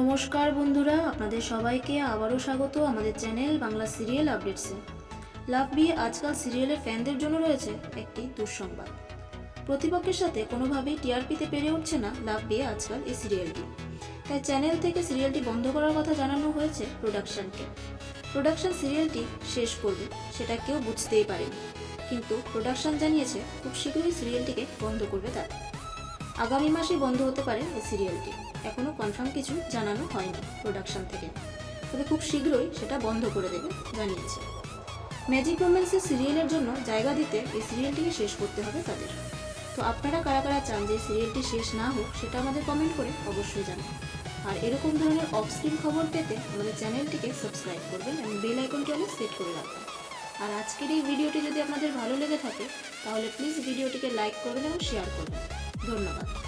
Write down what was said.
নমস্কার বন্ধুরা, আপনাদের সবাইকে আবারও স্বাগত আমাদের চ্যানেল বাংলা সিরিয়াল আপডেটসে। লাভ বিয়ে আজকাল সিরিয়ালের ফ্যানদের জন্য রয়েছে একটি দুঃসংবাদ। প্রতিপক্ষের সাথে কোনোভাবেই টিআরপিতে পেরে উঠছে না লাভ বিয়ে আজকাল এই সিরিয়ালটি। তাই চ্যানেল থেকে সিরিয়ালটি বন্ধ করার কথা জানানো হয়েছে প্রোডাকশনকে। প্রোডাকশন সিরিয়ালটি শেষ করবে, সেটা কেউ বুঝতেই পারেনি। কিন্তু প্রোডাকশন জানিয়েছে, খুব শীঘ্রই সিরিয়ালটিকে বন্ধ করবে তারা। আগামী মাসেই বন্ধ হতে পারে এই সিরিয়ালটি। এখনও কনফার্ম কিছু জানানো হয়নি প্রোডাকশন থেকে। তবে খুব শীঘ্রই সেটা বন্ধ করে দেবে, জানিয়েছে। ম্যাজিক রোম্যান্সের সিরিয়ালের জন্য জায়গা দিতে এই সিরিয়ালটিকে শেষ করতে হবে তাদের। তো আপনারা কারা কারা চান যে সিরিয়ালটি শেষ না হোক, সেটা আমাদের কমেন্ট করে অবশ্যই জানান। আর এরকম ধরনের অফ স্ক্রিন খবর পেতে আমাদের চ্যানেলটিকে সাবস্ক্রাইব করবেন এবং বেল আইকনটি অনেক সেট করে রাখবেন। আর আজকের এই ভিডিওটি যদি আপনাদের ভালো লেগে থাকে, তাহলে প্লিজ ভিডিওটিকে লাইক করবেন এবং শেয়ার করবেন। ধন্যবাদ।